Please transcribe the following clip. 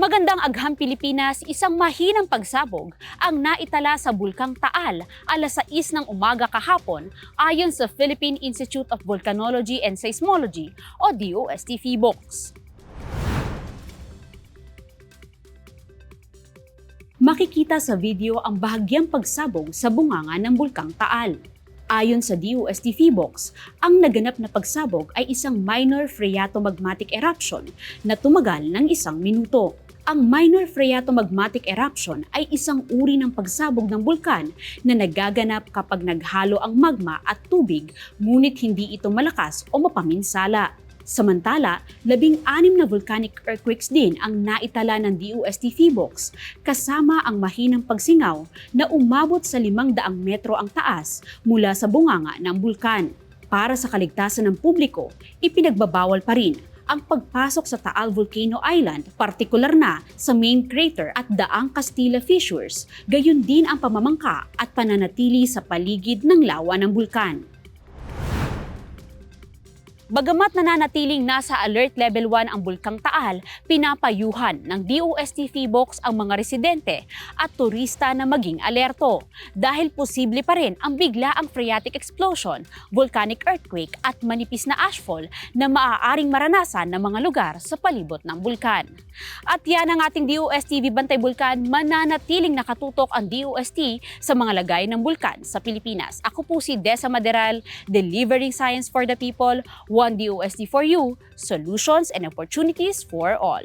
Magandang agham Pilipinas, isang mahinang pagsabog ang naitala sa Bulkang Taal alas 6 ng umaga kahapon ayon sa Philippine Institute of Volcanology and Seismology o DOST PHIVOLCS. Makikita sa video ang bahagyang pagsabog sa bunganga ng Bulkang Taal. Ayon sa DOST PHIVOLCS, ang naganap na pagsabog ay isang minor phreatomagmatic eruption na tumagal ng isang minuto. Ang minor phreatomagmatic eruption ay isang uri ng pagsabog ng bulkan na nagaganap kapag naghalo ang magma at tubig ngunit hindi ito malakas o mapaminsala. Samantala, labing-anim na volcanic earthquakes din ang naitala ng DOST PHIVOLCS kasama ang mahinang pagsingaw na umabot sa 500 metro ang taas mula sa bunganga ng bulkan. Para sa kaligtasan ng publiko, ipinagbabawal pa rin ang pagpasok sa Taal Volcano Island, partikular na sa main crater at daang Castilla Fissures, gayon din ang pamamangka at pananatili sa paligid ng lawa ng bulkan. Bagamat nananatiling nasa alert level 1 ang Bulkang Taal, pinapayuhan ng DOST PHIVOLCS ang mga residente at turista na maging alerto dahil posible pa rin ang biglaang phreatic explosion, volcanic earthquake at manipis na ashfall na maaaring maranasan ng mga lugar sa palibot ng bulkan. At yan ang ating DOST Bantay Bulkan, mananatiling nakatutok ang DOST sa mga lagay ng bulkan sa Pilipinas. Ako po si Desa Maderal, delivering science for the people, one DOST for you, solutions and opportunities for all.